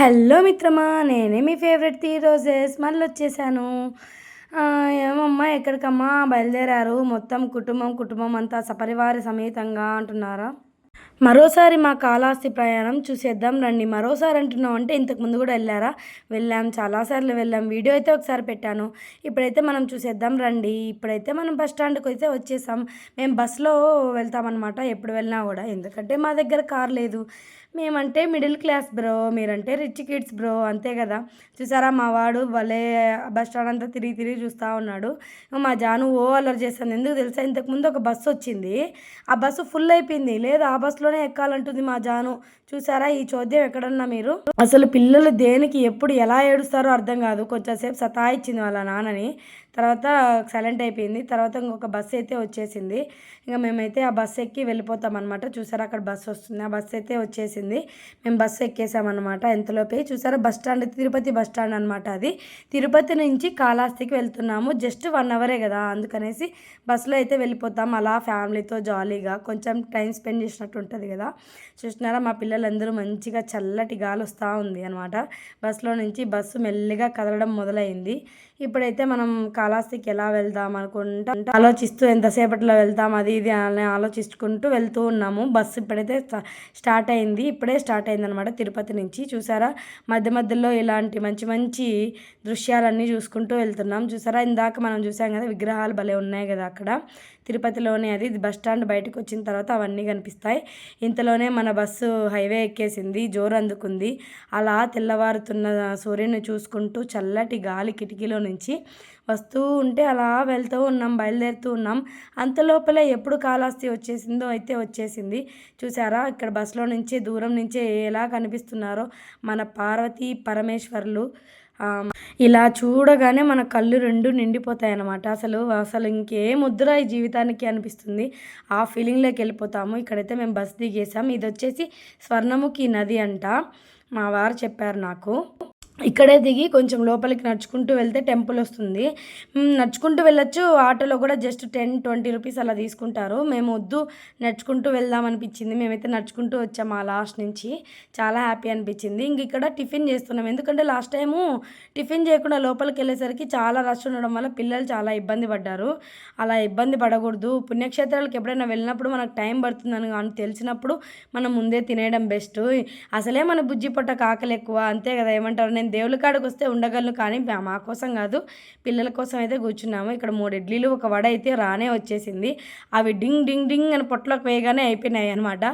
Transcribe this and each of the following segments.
Hello మిత్రమా నేనే మీ favourite tea roses మళ్ళీ వచ్చేసాను. ఏమమ్మా ఎక్కడికమ్మా? బయలుదేరారు. మొత్తం కుటుంబం కుటుంబం అంతా సపరివార సమేతంగా అంటున్నారా? మరోసారి మా కాళహస్తి ప్రయాణం చూసేద్దాం రండి. మరోసారి అంటున్నాం అంటే ఇంతకు ముందు కూడా వెళ్ళారా? వెళ్ళాం చాలాసార్లు వెళ్ళాం. వీడియో అయితే ఒకసారి పెట్టాను. ఇప్పుడైతే మనం చూసేద్దాం రండి. ఇప్పుడైతే మనం బస్ స్టాండ్కి అయితే వచ్చేసాం. మేము బస్సులో వెళ్తామన్నమాట. ఎప్పుడు వెళ్ళినా కూడా. ఎందుకంటే మా దగ్గర కార్ లేదు. మేమంటే మిడిల్ క్లాస్ బ్రో మీరంటే రిచ్ కిడ్స్ బ్రో అంతే కదా. చూసారా మా వాడు భలే బస్ స్టాండ్ అంతా తిరిగి తిరిగి చూస్తూ ఉన్నాడు. మా జాను ఓ అల్లరి చేస్తాను ఎందుకు తెలుసా? ఇంతకుముందు ఒక బస్సు వచ్చింది. ఆ బస్సు ఫుల్ అయిపోయింది. లేదు ఆ బస్సులోనే ఎక్కాలంటుంది మా జాను. చూసారా? ఈ చోద్యం ఎక్కడన్నా మీరు? అసలు పిల్లలు దేనికి ఎప్పుడు ఎలా ఏడుస్తారో అర్థం కాదు. కొంచెంసేపు సతాయిచ్చింది వాళ్ళ నాన్నని. తర్వాత సైలెంట్ అయిపోయింది. తర్వాత ఇంకొక బస్సు అయితే వచ్చేసింది. ఇంకా మేమైతే ఆ బస్సు ఎక్కి వెళ్ళిపోతాం అనమాట చూసారా అక్కడ బస్సు వస్తుంది. ఆ బస్సు అయితే వచ్చేసింది. మేము బస్సు ఎక్కేసామన్నమాట ఎంతలోపే చూసారా? Bus stand Tirupati bus stand అనమాట అది. తిరుపతి నుంచి కాళహస్తికి వెళ్తున్నాము. జస్ట్ వన్ అవరే కదా. అందుకనేసి బస్సులో అయితే వెళ్ళిపోతాం. అలా ఫ్యామిలీతో జాలీగా కొంచెం టైం స్పెండ్ చేసినట్టు ఉంటుంది కదా. చూసినారా మా పిల్లలందరూ మంచిగా చల్లటి గాలి వస్తూ ఉంది అనమాట బస్సులో నుంచి బస్సు మెల్లిగా కదలడం మొదలైంది. ఇప్పుడైతే మనం కాళహస్తికి ఎలా వెళ్దాం అనుకుంటా ఆలోచిస్తూ ఎంతసేపట్లో వెళ్తాం అది ఇది అని ఆలోచించుకుంటూ వెళ్తూ ఉన్నాము. బస్సు ఇప్పుడైతే స్టార్ట్ అయింది. ఇప్పుడే స్టార్ట్ అయింది అనమాట తిరుపతి నుంచి. చూసారా? మధ్య మధ్యలో ఇలాంటి మంచి మంచి దృశ్యాలన్నీ చూసుకుంటూ వెళ్తున్నాం. చూసారా? ఇందాక మనం చూసాం కదా విగ్రహాలు భలే ఉన్నాయి కదా అక్కడ. తిరుపతిలోనే అది బస్ స్టాండ్ బయటకు వచ్చిన తర్వాత అవన్నీ కనిపిస్తాయి. ఇంతలోనే మన బస్సు హైవే ఎక్కేసింది జోరు అందుకుంది. అలా తెల్లవారుతున్న సూర్యుని చూసుకుంటూ చల్లటి గాలి కిటికీలో నుంచి వస్తూ ఉంటే అలా వెళ్తూ ఉన్నాం బయలుదేరుతూ ఉన్నాం. అంతలోపలే ఎప్పుడు కాళహస్తి వచ్చేసిందో అయితే వచ్చేసింది. చూసారా? ఇక్కడ బస్సులో నుంచి దూరం నుంచే ఎలా కనిపిస్తున్నారో మన పార్వతీ పరమేశ్వర్లు. ఇలా చూడగానే మన కళ్ళు రెండు నిండిపోతాయి అన్నమాట అసలు అసలు ఇంకేం ముద్ర ఈ జీవితానికి అనిపిస్తుంది. ఆ ఫీలింగ్లోకి వెళ్ళిపోతాము. ఇక్కడైతే మేము బస్ దిగేసాం ఇది వచ్చేసి స్వర్ణముఖి నది అంట. మా వారు చెప్పారు నాకు. ఇక్కడే దిగి కొంచెం లోపలికి నడుచుకుంటూ వెళ్తే టెంపుల్ వస్తుంది. నడుచుకుంటూ వెళ్ళొచ్చు. ఆటోలో కూడా జస్ట్ టెన్ ట్వంటీ రూపీస్ అలా తీసుకుంటారు. మేము వద్దు నడుచుకుంటూ వెళ్దాం అనిపించింది. మేమైతే నడుచుకుంటూ వచ్చాము ఆ లాస్ట్ నుంచి. చాలా హ్యాపీ అనిపించింది. ఇంక ఇక్కడ టిఫిన్ చేస్తున్నాం. ఎందుకంటే లాస్ట్ టైము టిఫిన్ చేయకుండా లోపలికి వెళ్ళేసరికి చాలా రష్ ఉండడం వల్ల పిల్లలు చాలా ఇబ్బంది పడ్డారు. అలా ఇబ్బంది పడకూడదు. పుణ్యక్షేత్రాలకు ఎప్పుడైనా వెళ్ళినప్పుడు మనకు టైం పడుతుందని కానీ తెలిసినప్పుడు మనం ముందే తినేయడం బెస్ట్. అసలే మన బుజ్జి పొట్ట కాకలు ఎక్కువ. అంతే కదా ఏమంటారు? నేను దేవుళ్ళ కాడికి వస్తే ఉండగలను కానీ మా- కోసం కాదు. పిల్లల కోసం అయితే కూర్చున్నాము. ఇక్కడ మూడు ఇడ్లీలు ఒక వడ అయితే రానే వచ్చేసింది. అవి డింగ్ డింగ్ డింగ్ అని పొట్టలోకి వేయగానే అయిపోయినాయి అనమాట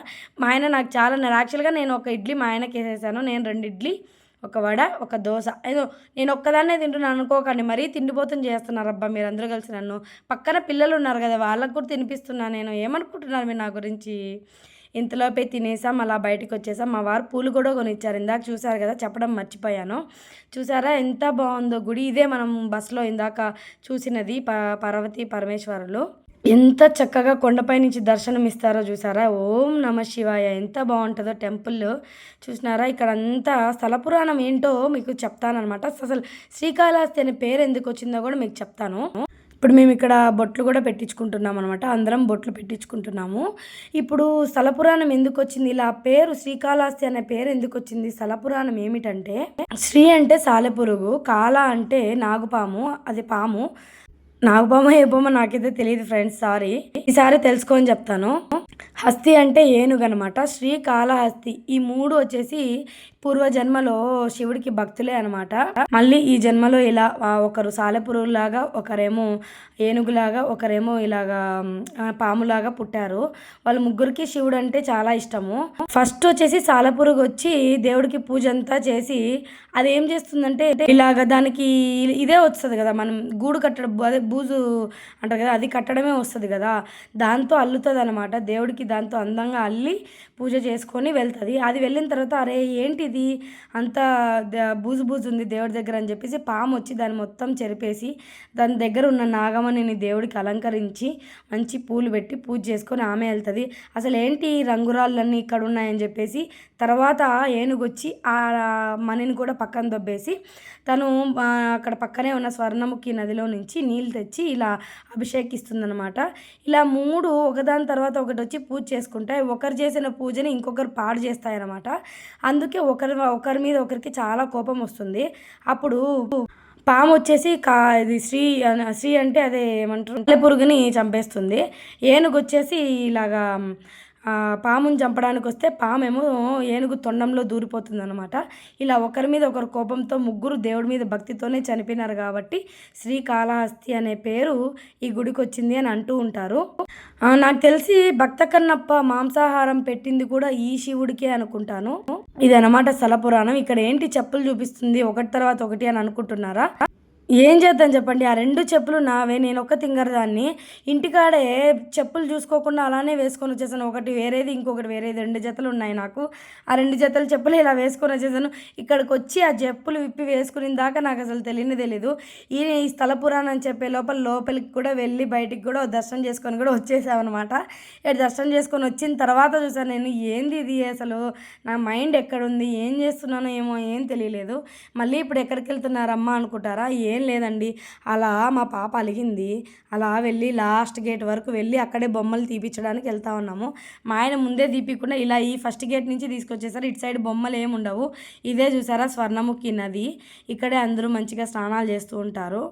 మా ఆయన నాకు చాలా నేను యాక్చువల్గా నేను ఒక ఇడ్లీ మా ఆయనకి వేసేసాను. నేను రెండు ఇడ్లీ ఒక వడ ఒక దోశ. ఏదో నేను ఒక్కదాన్నే తింటున్నాను అనుకోకండి. మరీ తిండిపోతుంది చేస్తున్నారు అబ్బా మీరు అందరూ కలిసి నన్ను. పక్కన పిల్లలు ఉన్నారు కదా వాళ్ళకు కూడా తినిపిస్తున్నా నేను. ఏమనుకుంటున్నారు మీరు నా గురించి? ఇంతలోపే తినేసాం అలా బయటకు వచ్చేసాం. మా వారు పూలు కూడా కొనిచ్చారు. ఇందాక చూసారు కదా చెప్పడం మర్చిపోయాను. చూసారా ఎంత బాగుందో గుడి. ఇదే మనం బస్సులో ఇందాక చూసినది ప పార్వతి పరమేశ్వరులు. ఎంత చక్కగా కొండపై నుంచి దర్శనం ఇస్తారో చూసారా ఓం నమ శివాయ. ఎంత బాగుంటుందో టెంపుల్. చూసినారా? ఇక్కడ అంతా స్థల పురాణం ఏంటో మీకు చెప్తానమాట అసలు శ్రీకాళహస్తి అనే పేరు ఎందుకు వచ్చిందో కూడా మీకు చెప్తాను. ఇప్పుడు మేము ఇక్కడ బొట్లు కూడా పెట్టించుకుంటున్నాం అనమాట అందరం బొట్లు పెట్టించుకుంటున్నాము. ఇప్పుడు స్థల ఎందుకు వచ్చింది? ఇలా పేరు శ్రీకాళహస్తి అనే పేరు ఎందుకు వచ్చింది? స్థల పురాణం ఏమిటంటే శ్రీ అంటే సాలెపురుగు కాల అంటే నాగుపాము అది పాము. నాగుపామ ఏ బొమ్మ నాకైతే తెలియదు ఫ్రెండ్స్ సారీ. ఈసారి తెలుసుకొని చెప్తాను. హస్తి అంటే ఏనుగు అనమాట శ్రీకాళహస్తి. ఈ మూడు వచ్చేసి పూర్వ జన్మలో శివుడికి భక్తులే అనమాట మళ్ళీ ఈ జన్మలో ఇలా ఒకరు సాలెపురుగులాగా ఒకరేమో ఏనుగులాగా ఒకరేమో ఇలాగా పాములాగా పుట్టారు. వాళ్ళ ముగ్గురికి శివుడు అంటే చాలా ఇష్టము. ఫస్ట్ వచ్చేసి సాలెపురుగు వచ్చి దేవుడికి పూజ అంతా చేసి అది ఏం చేస్తుందంటే ఇలాగ దానికి ఇదే వస్తుంది కదా మనం గూడు కట్టడం అదే బూజు అంటారు కదా అది కట్టడమే వస్తుంది కదా. దాంతో అల్లుతుంది అనమాట దేవుడికి దాంతో అందంగా అల్లి పూజ చేసుకొని వెళ్తుంది. అది వెళ్ళిన తర్వాత అరే ఇది అంత ద- బూజు బూజు ఉంది దేవుడి దగ్గర అని చెప్పేసి పాము వచ్చి దాన్ని మొత్తం చెరిపేసి దాని దగ్గర ఉన్న నాగమణిని దేవుడికి అలంకరించి మంచి పూలు పెట్టి పూజ చేసుకొని ఆమె వెళ్తుంది. అసలు ఏంటి రంగురాళ్ళన్నీ ఇక్కడ ఉన్నాయని చెప్పేసి తర్వాత ఏనుగు వచ్చి ఆ మణిని కూడా పక్కన దొబ్బేసి తను అక్కడ పక్కనే ఉన్న స్వర్ణముఖి నదిలో నుంచి నీళ్ళు తెచ్చి ఇలా అభిషేకిస్తుందనమాట ఇలా మూడు ఒకదాని తర్వాత ఒకటి వచ్చి పూజ చేసుకుంటాయి ఒకరు చేసిన పూజని ఇంకొకరు పాడు చేస్తాయన్నమాట. అందుకే ఒక ఒకరి ఒకరి మీద ఒకరికి చాలా కోపం వస్తుంది. అప్పుడు పాము వచ్చేసి కా ఇది శ్రీ శ్రీ అంటే అదే ఏమంటారు? పురుగుని చంపేస్తుంది. ఏనుగు వచ్చేసి ఇలాగా పాముని చంపడానికి వస్తే పామేమో ఏనుగు తొండంలో దూరిపోతుంది అనమాట ఇలా ఒకరి మీద ఒకరు కోపంతో ముగ్గురు దేవుడి మీద భక్తితోనే చనిపోయినారు కాబట్టి శ్రీకాళహస్తి అనే పేరు ఈ గుడికి వచ్చింది అని అంటూ ఉంటారు. ఆ, నాకు తెలిసి భక్త కన్నప్ప మాంసాహారం పెట్టింది కూడా ఈ శివుడికే అనుకుంటాను. ఇది అనమాట స్థల పురాణం ఇక్కడ ఏంటి చెప్పులు చూపిస్తుంది? ఒకటి తర్వాత ఒకటి అని అనుకుంటున్నారా? ఏం చేద్దాం చెప్పండి? ఆ రెండు చెప్పులు నావే నేను ఒక్క తింగరదాన్ని ఇంటికాడే చెప్పులు చూసుకోకుండా అలానే వేసుకొని వచ్చేసాను. ఒకటి వేరేది ఇంకొకటి వేరేది. రెండు జతలు ఉన్నాయి నాకు. ఆ రెండు జతల చెప్పులు ఇలా వేసుకొని వచ్చేసాను. ఇక్కడికి వచ్చి ఆ చెప్పులు విప్పి వేసుకునే దాకా నాకు అసలు తెలియని తెలీదు. ఈ ఈ స్థల పురాణం చెప్పే లోపల లోపలికి కూడా వెళ్ళి బయటికి కూడా దర్శనం చేసుకొని కూడా వచ్చేసామన్నమాట. ఇక్కడ దర్శనం చేసుకొని వచ్చిన తర్వాత చూసాను నేను ఏంది ఇది అసలు? నా మైండ్ ఎక్కడుంది? ఏం చేస్తున్నానో ఏమో ఏం తెలియలేదు. మళ్ళీ ఇప్పుడు ఎక్కడికి వెళ్తున్నారమ్మా అనుకుంటారా? ఏ ఏం లేదండి. అలా మా పాప అలిగింది. అలా వెళ్ళి లాస్ట్ గేట్ వరకు వెళ్ళి అక్కడే బొమ్మలు తీపిచ్చడానికి వెళ్తా ఉన్నాము. మా ఆయన ముందే తీపికుండా ఇలా ఈ ఫస్ట్ గేట్ నుంచి తీసుకొచ్చేసరి ఇటు సైడ్ బొమ్మలు ఏమి ఉండవు. ఇదే చూసారా స్వర్ణముఖి నది. ఇక్కడే అందరూ మంచిగా స్నానాలు చేస్తూ ఉంటారు.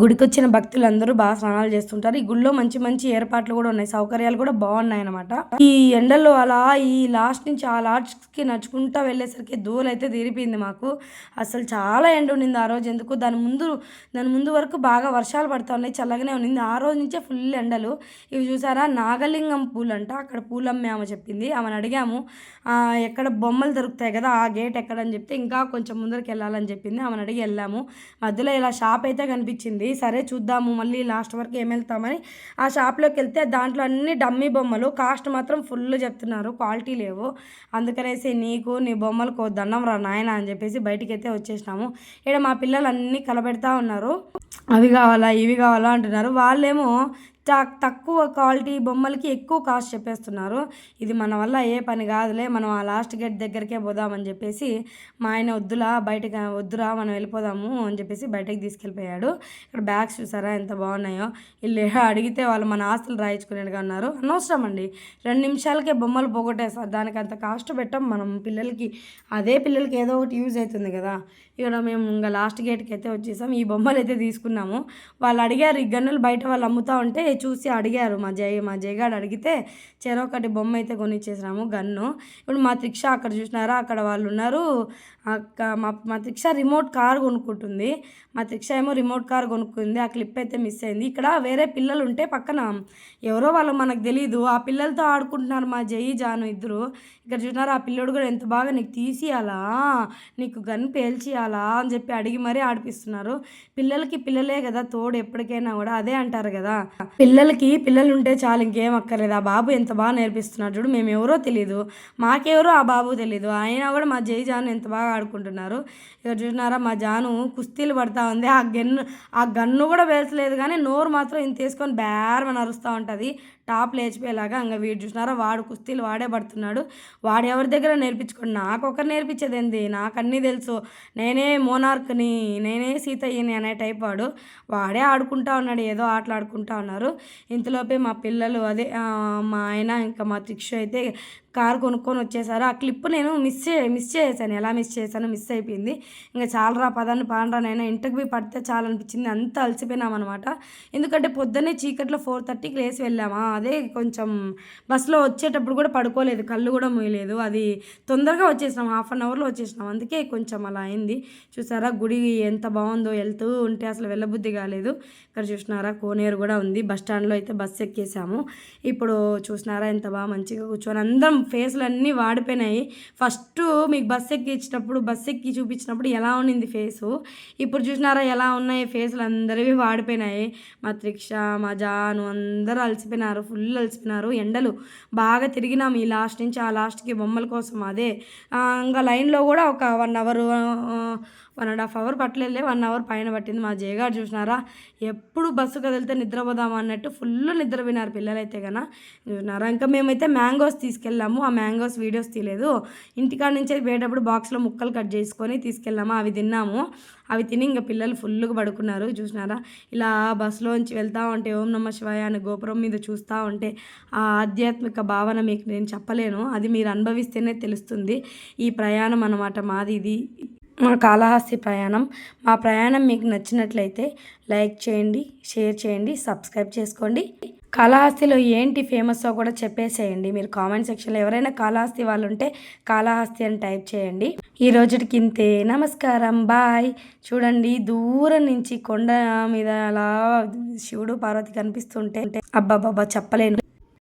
గుడికి వచ్చిన భక్తులందరూ బాగా స్నానాలు చేస్తుంటారు. ఈ గుడిలో మంచి మంచి ఏర్పాట్లు కూడా ఉన్నాయి. సౌకర్యాలు కూడా బాగున్నాయి అనమాట ఈ ఎండల్లో అలా ఈ లాస్ట్ నుంచి ఆ లాస్ట్కి నడుచుకుంటా వెళ్ళేసరికి దూలు అయితే తీరిపోయింది మాకు. అసలు చాలా ఎండ ఉండింది ఆ రోజు ఎందుకు? దాని ముందు దాని ముందు వరకు బాగా వర్షాలు పడుతూ ఉన్నాయి. చల్లగానే ఉండింది. ఆ రోజు నుంచే ఫుల్ ఎండలు. ఇవి చూసారా? నాగలింగం పూలు అంట. అక్కడ పూలు అమ్మే ఆమె చెప్పింది. ఆమెను అడిగాము. "ఆ, ఎక్కడ బొమ్మలు దొరుకుతాయి కదా ఆ గేట్ ఎక్కడని చెప్తే ఇంకా కొంచెం ముందరికి వెళ్ళాలని చెప్పింది. ఆమెను అడిగి వెళ్ళాము. మధ్యలో ఇలా షాప్ అయితే కనిపించింది. సరే చూద్దాము మళ్ళీ లాస్ట్ వరకు ఏం వెళ్తామని ఆ షాప్లోకి వెళ్తే దాంట్లో అన్ని డమ్మీ బొమ్మలు. కాస్ట్ మాత్రం ఫుల్ చెప్తున్నారు క్వాలిటీ లేవు. అందుకనేసి నీకు నీ బొమ్మలు ఓ రా నాయన అని చెప్పేసి బయటికి అయితే వచ్చేసినాము. ఇక్కడ మా పిల్లలు అన్నీ కలబెడతా ఉన్నారు. అవి కావాలా ఇవి కావాలా అంటున్నారు. వాళ్ళేమో తక్కువ క్వాలిటీ బొమ్మలకి ఎక్కువ కాస్ట్ చెప్పేస్తున్నారు. ఇది మన వల్ల ఏ పని కాదులే మనం ఆ లాస్ట్ గేట్ దగ్గరికే పోదామని చెప్పేసి మా ఆయన వద్దులా బయటకు వద్దురా మనం వెళ్ళిపోదాము అని చెప్పేసి బయటకు తీసుకెళ్ళిపోయాడు. ఇక్కడ బ్యాగ్స్ చూసారా ఎంత బాగున్నాయో. వీళ్ళు అడిగితే వాళ్ళు మన ఆస్తులు రాయించుకునేట్టుగా ఉన్నారు. అనవసరం అండి. రెండు నిమిషాలకే బొమ్మలు పోగొట్టేస్తారు దానికి అంత కాస్ట్ పెట్టాం. మనం పిల్లలకి అదే పిల్లలకి ఏదో ఒకటి యూజ్ అవుతుంది కదా. ఇక్కడ మేము ఇంకా లాస్ట్ గేట్కి అయితే వచ్చేసాం. ఈ బొమ్మలు అయితే తీసుకున్నాము. వాళ్ళు అడిగారు ఈ గన్నులు బయట వాళ్ళు అమ్ముతా ఉంటే చూసి అడిగారు మా జై మా జయగాడు అడిగితే చెరొకటి బొమ్మ అయితే కొనిచ్చేసాము గన్ను. ఇప్పుడు మా త్రిక్ష అక్కడ చూసినారా అక్కడ వాళ్ళు ఉన్నారు. అక్క మా మా త్రిక్ష రిమోట్ కార్ కొనుక్కుంటుంది. మా త్రిక్ష ఏమో రిమోట్ కార్ కొనుక్కుంది ఆ క్లిప్ అయితే మిస్ అయింది. ఇక్కడ వేరే పిల్లలు ఉంటే పక్కన ఎవరో వాళ్ళు మనకు తెలియదు ఆ పిల్లలతో ఆడుకుంటున్నారు మా జై జాను ఇద్దరు. ఇక్కడ చూసినారా ఆ పిల్లోడు కూడా ఎంత బాగా నీకు తీసియాలా నీకు గన్ పేల్చియాలా అని చెప్పి అడిగి మరీ ఆడిపిస్తున్నారు. పిల్లలకి పిల్లలే కదా తోడు ఎప్పటికైనా కూడా అదే అంటారు కదా. పిల్లలకి పిల్లలు ఉంటే చాలు ఇంకేం అక్కర్లేదు. ఆ బాబు ఎంత బాగా నేర్పిస్తున్నాడు చూడు మేము ఎవరో తెలియదు మాకెవరో ఆ బాబు తెలియదు అయినా కూడా మా జై జాను ఎంత బాగా ఆడుకుంటున్నారు. ఇక్కడ చూసినారా మా జాను కుస్తీలు పడతా ఉంది. ఆ గన్ను ఆ గన్ను కూడా వేసలేదు కానీ నోరు మాత్రం ఇంత వేసుకొని బేరమని అరుస్తూ ఉంటుంది. టాప్ లేచిపోయేలాగా ఇంకా వీడు చూసినారా? వాడు కుస్తీలు వాడే పడుతున్నాడు. వాడు ఎవరి దగ్గర నేర్పించుకోండి? నాకు ఒకరు నేర్పించేది ఏంది నాకు అన్నీ తెలుసు. నేనే మోనార్క్ని నేనే సీతయ్యని అనే టైప్ వాడు. వాడే ఆడుకుంటా ఉన్నాడు ఏదో ఆటలు ఆడుకుంటా ఉన్నారు. ఇంతలోపే మా పిల్లలు అదే మా ఆయన ఇంకా మా త్రిక్ష అయితే కారు కొనుక్కొని వచ్చేసారు. ఆ క్లిప్ నేను మిస్ చే మిస్ చేశాను ఎలా మిస్ చేశాను మిస్ అయిపోయింది. ఇంకా చాలరా పదాన్ని పాండ్రా నైనా ఇంటికి పోయి పడితే చాలా అనిపించింది అంత అలసిపోయినామన్నమాట. ఎందుకంటే పొద్దున్నే చీకట్లో ఫోర్ థర్టీకి లేసి వెళ్ళామా? అదే కొంచెం బస్సులో వచ్చేటప్పుడు కూడా పడుకోలేదు. కళ్ళు కూడా మూయలేదు. అది తొందరగా వచ్చేసినాం. హాఫ్ అన్ అవర్లో వచ్చేసినాం. అందుకే కొంచెం అలా అయింది. చూసారా గుడి ఎంత బాగుందో వెళ్తూ ఉంటే అసలు వెళ్ళబుద్ధి కాలేదు. ఇక్కడ చూసినారా? కోనేరు కూడా ఉంది. బస్ స్టాండ్లో అయితే బస్సు ఎక్కేసాము. ఇప్పుడు చూసినారా? ఎంత బాగా మంచిగా కూర్చొని అందరం ఫేస్లు అన్నీ వాడిపోయినాయి. ఫస్ట్ మీకు బస్సు ఎక్కించినప్పుడు బస్సు ఎక్కి చూపించినప్పుడు ఎలా ఉన్నింది ఫేసు? ఇప్పుడు చూసినారా ఎలా ఉన్నాయి? ఫేస్లు అందరివి వాడిపోయినాయి. మా త్రిక్ష మా జాను అందరూ అలసిపోయినారు ఫుల్ అలసిపోయినారు. ఎండలు బాగా తిరిగినాం ఈ లాస్ట్ నుంచి ఆ లాస్ట్కి బొమ్మల కోసం అదే. ఇంకా లైన్లో కూడా ఒక one hour one and half hour పట్టలేదులే one hour పైన పట్టింది మా జయగారు చూసినారా? ఎప్పుడు బస్సు కదిలితే నిద్రపోదాం అన్నట్టు ఫుల్ నిద్రపోయినారు పిల్లలైతే కన చూసినారా? ఇంకా మేమైతే మ్యాంగోస్ తీసుకెళ్ళాము తీసుకెళ్ళాము ఆ మ్యాంగోస్ వీడియోస్ తీయలేదు. ఇంటికాడ నుంచి పోయేటప్పుడు బాక్స్లో ముక్కలు కట్ చేసుకొని తీసుకెళ్ళాము. అవి తిన్నాము. అవి తిని ఇంకా పిల్లలు ఫుల్గా పడుకున్నారు. చూసినారా? ఇలా బస్సులోంచి వెళ్తూ ఉంటే ఓం నమ శివాయ అని గోపురం మీద చూస్తూ ఉంటే ఆ ఆధ్యాత్మిక భావన మీకు నేను చెప్పలేను. అది మీరు అనుభవిస్తేనే తెలుస్తుంది. ఈ ప్రయాణం అన్నమాట మాది. ఇది మా కాళహస్తి ప్రయాణం. మా ప్రయాణం మీకు నచ్చినట్లయితే లైక్ చేయండి షేర్ చేయండి సబ్స్క్రైబ్ చేసుకోండి. కాళహస్తిలో ఏంటి ఫేమస్సో కూడా చెప్పేసేయండి. మీరు కామెంట్ సెక్షన్లో ఎవరైనా కాళహస్తి వాళ్ళు ఉంటే కాళహస్తి అని టైప్ చేయండి. ఈ రోజుకి ఇంతే. నమస్కారం. బాయ్ చూడండి దూరం నుంచి కొండ మీద అలా శివుడు పార్వతి కనిపిస్తుంటే అబ్బాబాబా చెప్పలేను.